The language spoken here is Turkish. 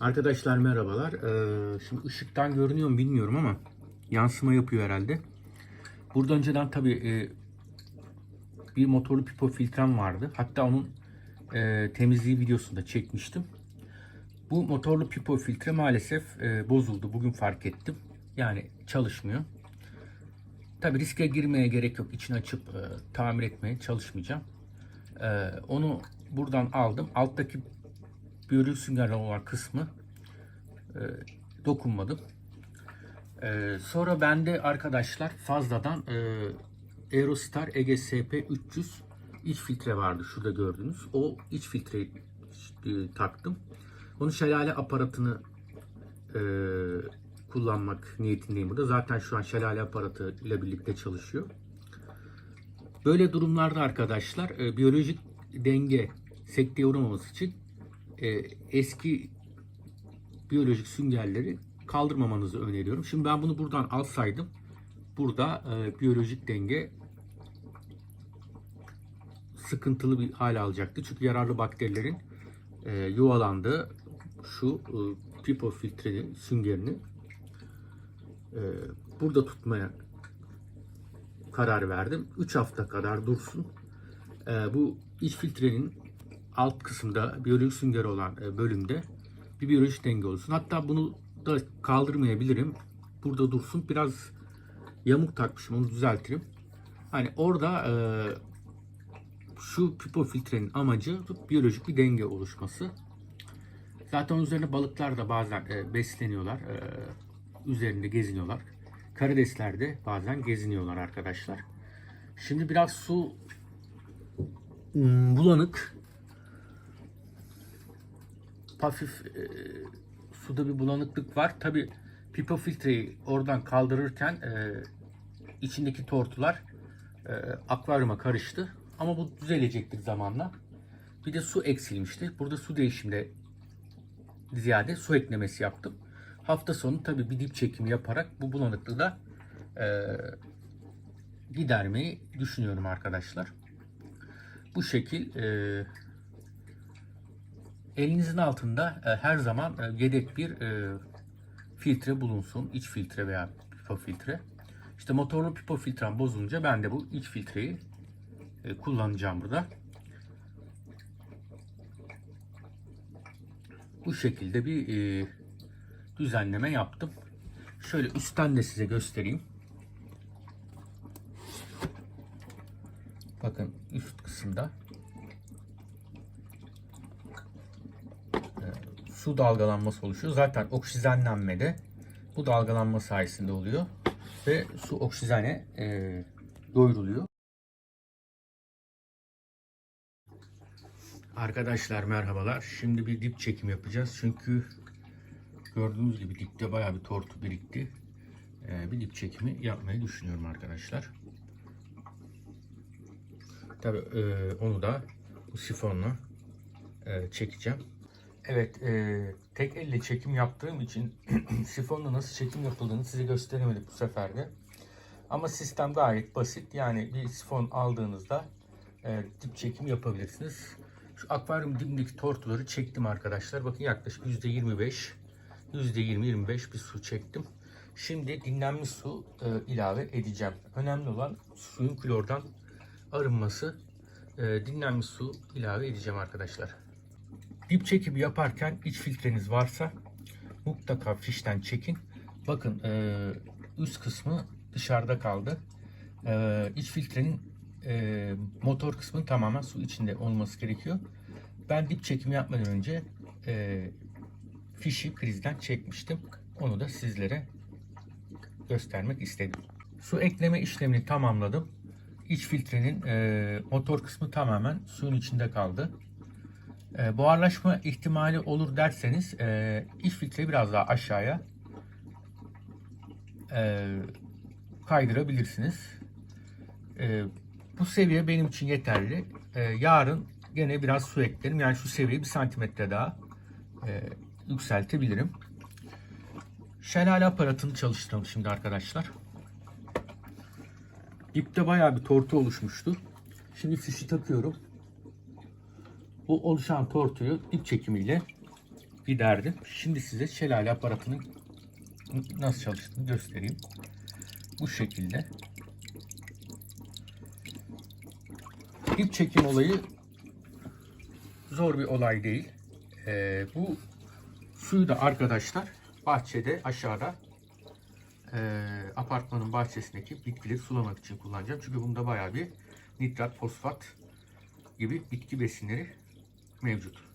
Arkadaşlar merhabalar. Ee, şimdi ışıktan görünüyor mu bilmiyorum ama yansıma yapıyor herhalde. Burada önceden tabii e, bir motorlu pipo filtrem vardı. Hatta onun e, temizliği videosunu da çekmiştim. Bu motorlu pipo filtre maalesef e, bozuldu. Bugün fark ettim. Yani çalışmıyor. Tabii riske girmeye gerek yok. İçini açıp e, tamir etmeye çalışmayacağım. E, onu buradan aldım. Alttaki biyolojik süngerler olan kısmı e, dokunmadım. E, sonra bende arkadaşlar fazladan e, Aerostar EGSP 300 iç filtre vardı şurada gördüğünüz. O iç filtreyi e, taktım. Onun şelale aparatını e, kullanmak niyetindeyim burada. Zaten şu an şelale aparatı ile birlikte çalışıyor. Böyle durumlarda arkadaşlar e, biyolojik denge sekteye uğramaması için e, eski biyolojik süngerleri kaldırmamanızı öneriyorum. Şimdi ben bunu buradan alsaydım burada e, biyolojik denge sıkıntılı bir hale alacaktı. Çünkü yararlı bakterilerin e, yuvalandığı şu e, pipo filtre süngerini e, burada tutmaya karar verdim. 3 hafta kadar dursun. E, bu iç filtrenin alt kısımda biyolojik sünger olan e, bölümde bir biyolojik denge olsun. Hatta bunu da kaldırmayabilirim. Burada dursun. Biraz yamuk takmışım. Onu düzeltirim. Hani orada e, şu pipo filtrenin amacı biyolojik bir denge oluşması. Zaten onun üzerine balıklar da bazen e, besleniyorlar. E, üzerinde geziniyorlar. Karidesler de bazen geziniyorlar arkadaşlar. Şimdi biraz su hmm, bulanık. Hafif e, suda bir bulanıklık var. Tabi pipo filtreyi oradan kaldırırken e, içindeki tortular e, akvaryuma karıştı. Ama bu düzelecektir zamanla. Bir de su eksilmişti. Burada su değişimde ziyade su eklemesi yaptım. Hafta sonu tabii bir dip çekimi yaparak bu bulanıklığı da e, gidermeyi düşünüyorum arkadaşlar. Bu şekil e, elinizin altında e, her zaman e, yedek bir e, filtre bulunsun. iç filtre veya pipo filtre. İşte motorlu pipo filtrem bozulunca ben de bu iç filtreyi kullanacağım burada. Bu şekilde bir düzenleme yaptım. Şöyle üstten de size göstereyim. Bakın üst kısımda e, su dalgalanması oluşuyor. Zaten oksijenlenme de bu dalgalanma sayesinde oluyor. Ve su oksijene e, doyuruluyor. Arkadaşlar merhabalar. Şimdi bir dip çekim yapacağız. Çünkü gördüğünüz gibi dipte bayağı bir tortu birikti. Ee, bir dip çekimi yapmayı düşünüyorum arkadaşlar. Tabi e, onu da bu sifonla e, çekeceğim. Evet e, tek elle çekim yaptığım için sifonla nasıl çekim yapıldığını size gösteremedik bu sefer de. Ama sistem gayet basit. Yani bir sifon aldığınızda e, dip çekim yapabilirsiniz. Şu akvaryum dibindeki tortuları çektim arkadaşlar. Bakın yaklaşık %25, %20-25 bir su çektim. Şimdi dinlenmiş su e, ilave edeceğim. Önemli olan suyun klordan arınması. E, dinlenmiş su ilave edeceğim arkadaşlar. Dip çekimi yaparken iç filtreniz varsa mutlaka fişten çekin. Bakın e, üst kısmı dışarıda kaldı. E, iç filtrenin e, motor kısmı tamamen su içinde olması gerekiyor. Ben dip çekimi yapmadan önce e, fişi prizden çekmiştim. Onu da sizlere göstermek istedim. Su ekleme işlemini tamamladım. İç filtrenin e, motor kısmı tamamen suyun içinde kaldı. E, buharlaşma ihtimali olur derseniz e, iç filtreyi biraz daha aşağıya e, kaydırabilirsiniz. E, bu seviye benim için yeterli. Ee, yarın gene biraz su eklerim. Yani şu seviyeyi bir santimetre daha e, yükseltebilirim. Şelale aparatını çalıştıralım şimdi arkadaşlar. Dipte bayağı bir tortu oluşmuştu. Şimdi fişi takıyorum. Bu oluşan tortuyu dip çekimiyle giderdim. Şimdi size şelale aparatının nasıl çalıştığını göstereyim. Bu şekilde. Dip çekim olayı zor bir olay değil. Ee, bu suyu da arkadaşlar bahçede aşağıda e, apartmanın bahçesindeki bitkileri sulamak için kullanacağım. Çünkü bunda bayağı bir nitrat, fosfat gibi bitki besinleri mevcut.